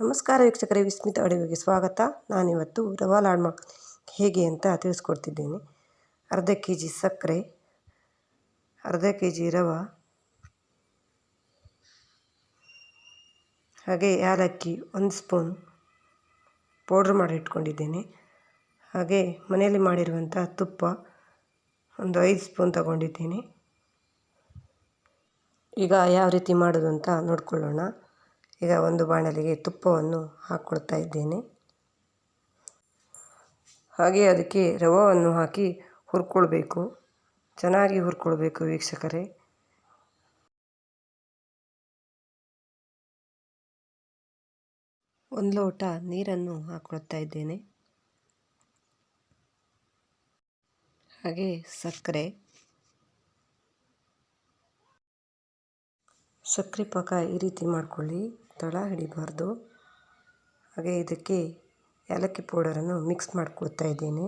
ನಮಸ್ಕಾರ ವೀಕ್ಷಕರೇ, ವಿಸ್ಮಿತ ಅಡುಗೆಗೆ ಸ್ವಾಗತ. ನಾನಿವತ್ತು ರವಾ ಲಾಡ್ಮ ಮಾ ಹೇಗೆ ಅಂತ ತಿಳಿಸ್ಕೊಡ್ತಿದ್ದೇನೆ. ಅರ್ಧ ಕೆ ಜಿ ಸಕ್ಕರೆ, ಅರ್ಧ ಕೆ ಜಿ ರವೆ, ಹಾಗೆ ಏಲಕ್ಕಿ ಒಂದು ಸ್ಪೂನ್ ಪೌಡ್ರ್ ಮಾಡಿ ಇಟ್ಕೊಂಡಿದ್ದೇನೆ ಹಾಗೆ ಮನೆಯಲ್ಲಿ ಮಾಡಿರುವಂಥ ತುಪ್ಪ ಒಂದು ಐದು ಸ್ಪೂನ್ ತಗೊಂಡಿದ್ದೀನಿ. ಈಗ ಯಾವ ರೀತಿ ಮಾಡೋದು ಅಂತ ನೋಡ್ಕೊಳ್ಳೋಣ. ಈಗ ಒಂದು ಬಾಣಲೆಗೆ ತುಪ್ಪವನ್ನು ಹಾಕ್ಕೊಳ್ತಾ ಇದ್ದೇನೆ. ಹಾಗೆ ಅದಕ್ಕೆ ರವವನ್ನು ಹಾಕಿ ಹುರ್ಕೊಳ್ಬೇಕು. ಚೆನ್ನಾಗಿ ಹುರ್ಕೊಳ್ಬೇಕು ವೀಕ್ಷಕರೇ. ಒಂದು ಲೋಟ ನೀರನ್ನು ಹಾಕ್ಕೊಳ್ತಾ ಇದ್ದೇನೆ. ಹಾಗೆ ಸಕ್ಕರೆ. ಸಕ್ಕರೆ ಪಾಕ ಈ ರೀತಿ ಮಾಡ್ಕೊಳ್ಳಿ. ತಳ ಹಿಡಿಬಾರ್ದು. ಹಾಗೆ ಇದಕ್ಕೆ ಏಲಕ್ಕಿ ಪೌಡರನ್ನು ಮಿಕ್ಸ್ ಮಾಡಿಕೊಳ್ತಾ ಇದ್ದೀನಿ.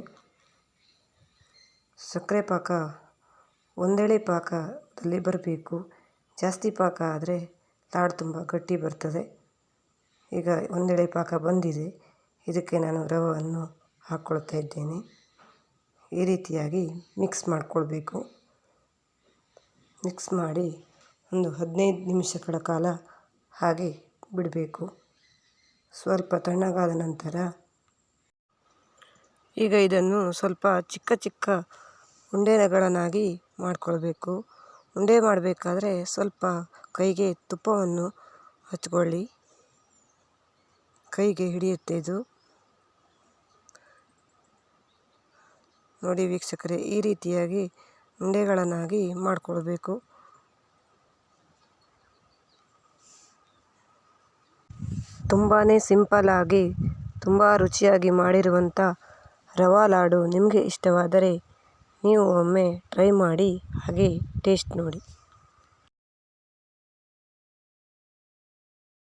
ಸಕ್ಕರೆ ಪಾಕ ಒಂದೆಳೆ ಪಾಕದಲ್ಲಿ ಬರಬೇಕು. ಜಾಸ್ತಿ ಪಾಕ ಆದರೆ ಲಾಡು ತುಂಬ ಗಟ್ಟಿ ಬರ್ತದೆ. ಈಗ ಒಂದೆಳೆ ಪಾಕ ಬಂದಿದೆ. ಇದಕ್ಕೆ ನಾನು ರವವನ್ನು ಹಾಕ್ಕೊಳ್ತಾ ಇದ್ದೇನೆ. ಈ ರೀತಿಯಾಗಿ ಮಿಕ್ಸ್ ಮಾಡಿಕೊಳ್ಬೇಕು. ಮಿಕ್ಸ್ ಮಾಡಿ ಒಂದು ಹದಿನೈದು ನಿಮಿಷಗಳ ಕಾಲ ಹಾಗೆ ಬಿಡಬೇಕು. ಸ್ವಲ್ಪ ತಣ್ಣಗಾದ ನಂತರ ಈಗ ಇದನ್ನು ಸ್ವಲ್ಪ ಚಿಕ್ಕ ಚಿಕ್ಕ ಉಂಡೆಗಳನ್ನಾಗಿ ಮಾಡಿಕೊಳ್ಬೇಕು. ಉಂಡೆ ಮಾಡಬೇಕಾದ್ರೆ ಸ್ವಲ್ಪ ಕೈಗೆ ತುಪ್ಪವನ್ನು ಹಚ್ಕೊಳ್ಳಿ. ಕೈಗೆ ಹಿಡಿಯುತ್ತೆ ಇದು. ನೋಡಿ ವೀಕ್ಷಕರೇ, ಈ ರೀತಿಯಾಗಿ ಉಂಡೆಗಳನ್ನಾಗಿ ಮಾಡಿಕೊಳ್ಬೇಕು. ತುಂಬಾ ಸಿಂಪಲ್ಲಾಗಿ ತುಂಬ ರುಚಿಯಾಗಿ ಮಾಡಿರುವಂಥ ರವಾ ಲಾಡು ನಿಮಗೆ ಇಷ್ಟವಾದರೆ ನೀವು ಒಮ್ಮೆ ಟ್ರೈ ಮಾಡಿ, ಹಾಗೆ ಟೇಸ್ಟ್ ನೋಡಿ.